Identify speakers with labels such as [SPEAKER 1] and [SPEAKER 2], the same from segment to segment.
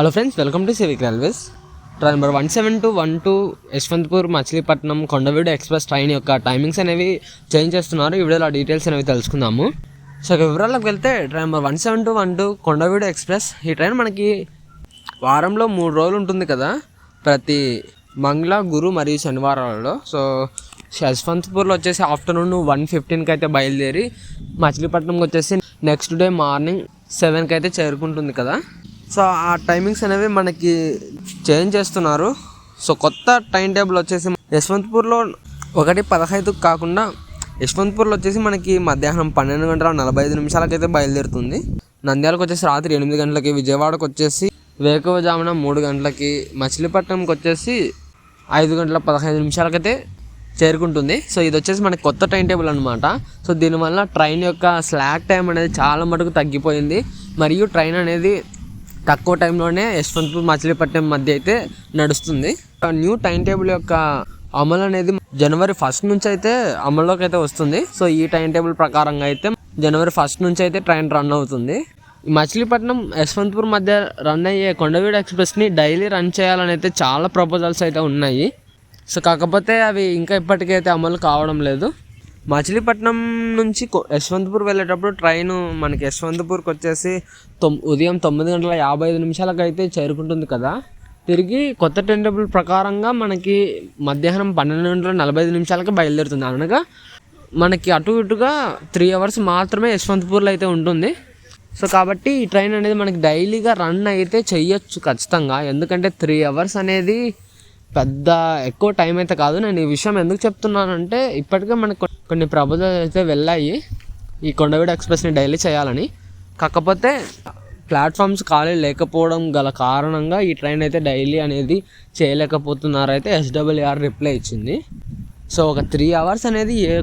[SPEAKER 1] Hello friends welcome to civic railways train number one seven two one two Yeshwantpur Machilipatnam Kondaveedu express train యొక్క timings అనేవి change చేస్తున్నారు. ఈ వీడియోలో ఆ details అనేవి తెలుసుకుందాము. సో ఇక వివరాలకు వెళ్తే train number one seven two one two Kondaveedu express. ఈ ట్రైన్ మనకి వారంలో మూడు రోజులు ఉంటుంది కదా? ప్రతి మంగళ గురు మరియు శనివారాలలో. సో యశ్వంత్పూర్లో వచ్చేసి ఆఫ్టర్నూన్ వన్ ఫిఫ్టీన్కి అయితే బయలుదేరి మచిలీపట్నంకి వచ్చేసి నెక్స్ట్ డే మార్నింగ్ సెవెన్కి అయితే చేరుకుంటుంది కదా? సో ఆ టైమింగ్స్ అనేవి మనకి చేంజ్ చేస్తున్నారు. సో కొత్త టైం టేబుల్ వచ్చేసి యశ్వంత్పూర్లో ఒకటి పదహైదు కాకుండా యశ్వంత్పూర్లో వచ్చేసి మనకి మధ్యాహ్నం పన్నెండు గంటల నలభై ఐదు నిమిషాలకైతే బయలుదేరుతుంది. నంద్యాలకు వచ్చేసి రాత్రి ఎనిమిది గంటలకి విజయవాడకు వచ్చేసి వేకువజామున మూడు గంటలకి మచిలీపట్నంకి వచ్చేసి ఐదు గంటల పదహైదు నిమిషాలకైతే చేరుకుంటుంది. సో ఇది వచ్చేసి మనకి కొత్త టైం టేబుల్ అనమాట సో దీనివల్ల ట్రైన్ యొక్క స్లాక్ టైం అనేది చాలా మటుకు తగ్గిపోయింది. మరియు ట్రైన్ అనేది తక్కువ టైంలోనే యశ్వంత్పూర్ మచిలీపట్నం మధ్య అయితే నడుస్తుంది. న్యూ టైం టేబుల్ యొక్క అమలు అనేది జనవరి ఫస్ట్ నుంచి అయితే అమల్లోకి అయితే వస్తుంది. సో ఈ టైం టేబుల్ ప్రకారంగా అయితే జనవరి ఫస్ట్ నుంచి అయితే ట్రైన్ రన్ అవుతుంది. మచిలీపట్నం యశ్వంత్పూర్ మధ్య రన్ అయ్యే కొండవీడు ఎక్స్ప్రెస్ని డైలీ రన్ చేయాలని అయితే చాలా ప్రపోజల్స్ అయితే ఉన్నాయి. సో కాకపోతే అవి ఇంకా ఇప్పటికైతే అమలు కావడం లేదు. మచిలీపట్నం నుంచి యశ్వంతపూర్ వెళ్ళేటప్పుడు ట్రైన్ మనకి యశ్వంతపూర్కి వచ్చేసి తొమ్ ఉదయం తొమ్మిది గంటల యాభై ఐదు నిమిషాలకు అయితే చేరుకుంటుంది కదా. తిరిగి కొత్త టైం టేబుల్ ప్రకారంగా మనకి మధ్యాహ్నం పన్నెండు గంటల నలభై ఐదు నిమిషాలకి బయలుదేరుతుంది. అనగా మనకి అటు ఇటుగా త్రీ అవర్స్ మాత్రమే యశ్వంతపూర్లో అయితే ఉంటుంది. సో కాబట్టి ఈ ట్రైన్ అనేది మనకి డైలీగా రన్ అయితే చెయ్యొచ్చు ఖచ్చితంగా. ఎందుకంటే త్రీ అవర్స్ అనేది పెద్ద ఎక్కువ టైం అయితే కాదు. నేను ఈ విషయం ఎందుకు చెప్తున్నానంటే ఇప్పటికే మనకు కొన్ని ప్రభుత్వాలు అయితే వెళ్ళాయి. ఈ కొండవీడు ఎక్స్ప్రెస్ని డైలీ చేయాలని. కాకపోతే ప్లాట్ఫామ్స్ ఖాళీ లేకపోవడం గల కారణంగా ఈ ట్రైన్ అయితే డైలీ అనేది చేయలేకపోతున్నారు అయితే ఎస్డబ్ల్యూఆర్ రిప్లై ఇచ్చింది. సో ఒక త్రీ అవర్స్ అనేది ఏ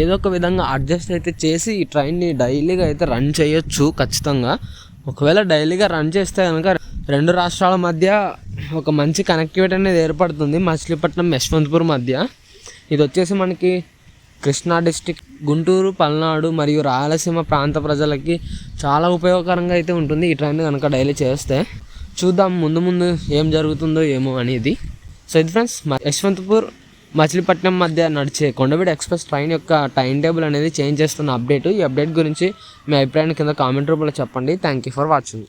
[SPEAKER 1] ఏదో ఒక విధంగా అడ్జస్ట్ అయితే చేసి ఈ ట్రైన్ని డైలీగా అయితే రన్ చేయొచ్చు ఖచ్చితంగా. ఒకవేళ డైలీగా రన్ చేస్తే కనుక రెండు రాష్ట్రాల మధ్య ఒక మంచి కనెక్టివిటీ అనేది ఏర్పడుతుంది. మచిలీపట్నం యశ్వంత్పూర్ మధ్య. ఇది వచ్చేసి మనకి కృష్ణా డిస్టిక్ గుంటూరు పల్నాడు మరియు రాయలసీమ ప్రాంత ప్రజలకి చాలా ఉపయోగకరంగా అయితే ఉంటుంది ఈ ట్రైన్ కనుక డైలీ చేస్తే. చూద్దాం ముందు ముందు ఏం జరుగుతుందో ఏమో అనేది. సో ఇది ఫ్రెండ్స్ మ- యశ్వంతపూర్ మచిలీపట్నం మధ్య నడిచే కొండవీడు ఎక్స్ప్రెస్ ట్రైన్ యొక్క టైం టేబుల్ అనేది చేంజ్ చేస్తున్న అప్డేట్. ఈ అప్డేట్ గురించి మీ అభిప్రాయాన్ని కింద కామెంట్ రూపంలో చెప్పండి. Thank you for watching